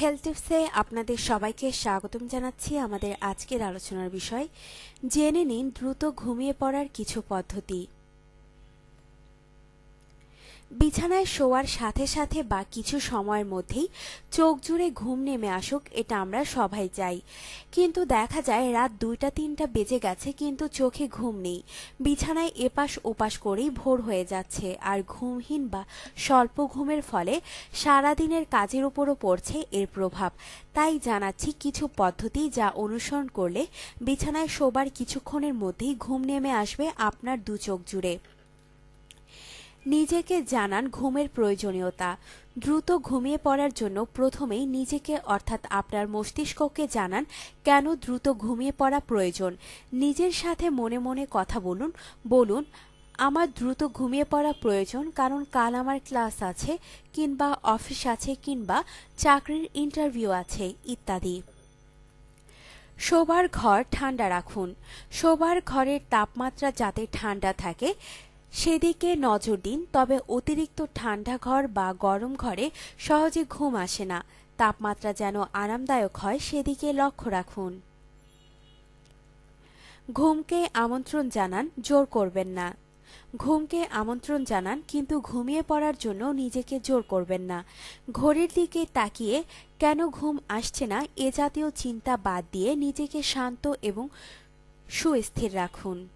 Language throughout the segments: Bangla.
হেলথ টিপসে আপনাদের সবাইকে স্বাগতম জানাচ্ছি আমাদের আজকের আলোচনার বিষয়। জেনে নিন দ্রুত ঘুমিয়ে পড়ার কিছু পদ্ধতি। বিছানায় শোয়ার সাথে সাথে বা কিছু সময়ের মধ্যেই চোখ জুড়ে ঘুম নেমে আসুক, এটা আমরা সবাই চাই। কিন্তু দেখা যায় রাত দুইটা, তিনটা বেজে গেছে, কিন্তু চোখে ঘুম নেই। বিছানায় এপাশ ওপাশ করেই ভোর হয়ে যাচ্ছে, আর ঘুমহীন বা স্বল্প ঘুমের ফলে সারাদিনের কাজের উপরও পড়ছে এর প্রভাব। তাই জানাচ্ছি কিছু পদ্ধতি যা অনুসরণ করলে বিছানায় শোবার কিছুক্ষণের মধ্যেই ঘুম নেমে আসবে আপনার দু চোখ জুড়ে। নিজেকে জানান ঘুমের প্রয়োজনীয়তা। দ্রুত ঘুমিয়ে পড়ার জন্য প্রথমেই নিজেকে অর্থাৎ আপনার মস্তিষ্ককে জানান কেন দ্রুত ঘুমিয়ে পড়া প্রয়োজন। নিজের সাথে মনে মনে কথা বলুন বলুন, আমার দ্রুত ঘুমিয়ে পড়া প্রয়োজন কারণ কাল আমার ক্লাস আছে কিংবা অফিস আছে কিংবা চাকরির ইন্টারভিউ আছে, ইত্যাদি। শোবার ঘর ঠান্ডা রাখুন। শোবার ঘরের তাপমাত্রা যাতে ঠান্ডা থাকে সেদিকে নজর দিন, তবে অতিরিক্ত ঠান্ডা ঘর বা গরম ঘরে সহজে ঘুম আসে না। তাপমাত্রা যেন আরামদায়ক হয়, সেদিকে লক্ষ্য রাখুন। ঘুমকে আমন্ত্রণ জানান, জোর করবেন না। ঘুমকে আমন্ত্রণ জানান, কিন্তু ঘুমিয়ে পড়ার জন্য নিজেকে জোর করবেন না। ঘড়ির দিকে তাকিয়ে কেন ঘুম আসছে না, এ জাতীয় চিন্তা বাদ দিয়ে নিজেকে শান্ত এবং সুস্থির রাখুন।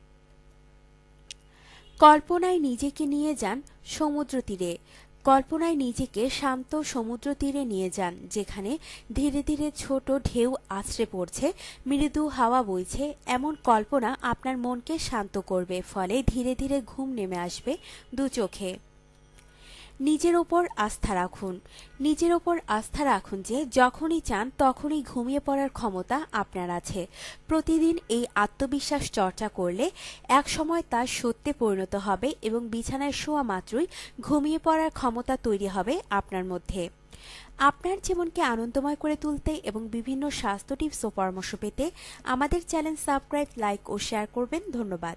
কল্পনায় নিজেকে নিয়ে যান সমুদ্র তীরে। কল্পনায় নিজেকে শান্ত সমুদ্র তীরে নিয়ে যান, যেখানে ধীরে ধীরে ছোট ঢেউ আছড়ে পড়ছে, মৃদু হাওয়া বইছে। এমন কল্পনা আপনার মনকে শান্ত করবে, ফলে ধীরে ধীরে ঘুম নেমে আসবে দু চোখে। নিজের ওপর আস্থা রাখুন। নিজের ওপর আস্থা রাখুন যে, যখনই চান, তখনই ঘুমিয়ে পড়ার ক্ষমতা আপনার আছে। প্রতিদিন এই আত্মবিশ্বাস চর্চা করলে এক সময় তা সত্যে পরিণত হবে এবং বিছানায় শোয়া মাত্রই ঘুমিয়ে পড়ার ক্ষমতা তৈরি হবে আপনার মধ্যে। আপনার জীবনকে আনন্দময় করে তুলতে এবং বিভিন্ন স্বাস্থ্য টিপস ও পরামর্শ পেতে আমাদের চ্যানেল সাবস্ক্রাইব, লাইক ও শেয়ার করবেন। ধন্যবাদ।